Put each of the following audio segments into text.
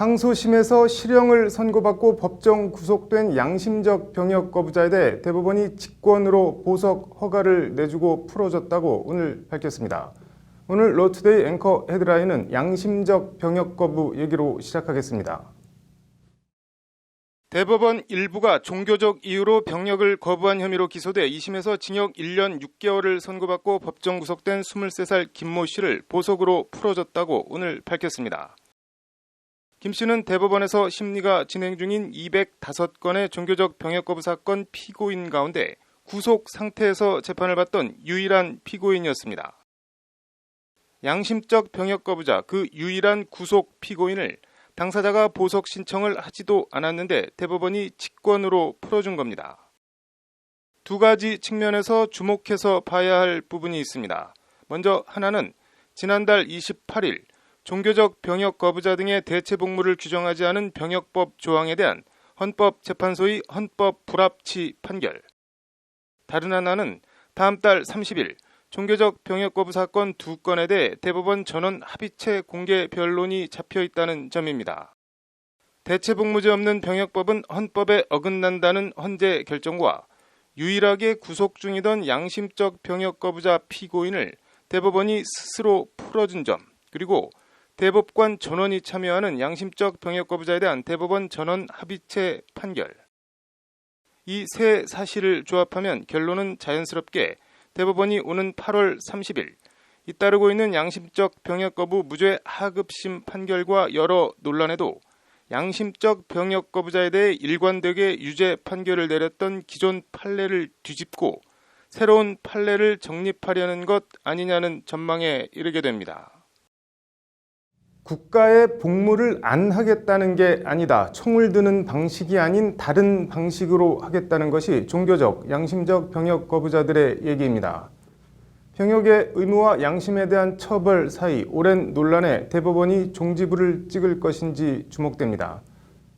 항소심에서 실형을 선고받고 법정 구속된 양심적 병역 거부자에 대해 대법원이 직권으로 보석 허가를 내주고 풀어줬다고 오늘 밝혔습니다. 오늘 로투데이 앵커 헤드라인은 양심적 병역 거부 얘기로 시작하겠습니다. 대법원 일부가 종교적 이유로 병역을 거부한 혐의로 기소돼 2심에서 징역 1년 6개월을 선고받고 법정 구속된 23살 김모 씨를 보석으로 풀어줬다고 오늘 밝혔습니다. 김 씨는 대법원에서 심리가 진행 중인 205건의 종교적 병역 거부 사건 피고인 가운데 구속 상태에서 재판을 받던 유일한 피고인이었습니다. 양심적 병역 거부자 그 유일한 구속 피고인을 당사자가 보석 신청을 하지도 않았는데 대법원이 직권으로 풀어준 겁니다. 두 가지 측면에서 주목해서 봐야 할 부분이 있습니다. 먼저 하나는 지난달 28일 종교적 병역 거부자 등의 대체 복무를 규정하지 않은 병역법 조항에 대한 헌법재판소의 헌법 불합치 판결. 다른 하나는 다음 달 30일 종교적 병역 거부 사건 두 건에 대해 대법원 전원 합의체 공개 변론이 잡혀 있다는 점입니다. 대체 복무제 없는 병역법은 헌법에 어긋난다는 헌재 결정과 유일하게 구속 중이던 양심적 병역 거부자 피고인을 대법원이 스스로 풀어준 점, 그리고 대법관 전원이 참여하는 양심적 병역 거부자에 대한 대법원 전원 합의체 판결. 이 세 사실을 조합하면 결론은 자연스럽게 대법원이 오는 8월 30일 잇따르고 있는 양심적 병역 거부 무죄 하급심 판결과 여러 논란에도 양심적 병역 거부자에 대해 일관되게 유죄 판결을 내렸던 기존 판례를 뒤집고 새로운 판례를 정립하려는 것 아니냐는 전망에 이르게 됩니다. 국가에 복무를 안 하겠다는 게 아니다. 총을 드는 방식이 아닌 다른 방식으로 하겠다는 것이 종교적, 양심적 병역 거부자들의 얘기입니다. 병역의 의무와 양심에 대한 처벌 사이 오랜 논란에 대법원이 종지부를 찍을 것인지 주목됩니다.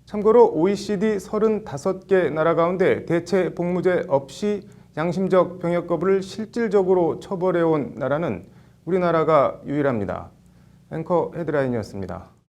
참고로 OECD 35개 나라 가운데 대체 복무제 없이 양심적 병역 거부를 실질적으로 처벌해온 나라는 우리나라가 유일합니다. 앵커 헤드라인이었습니다.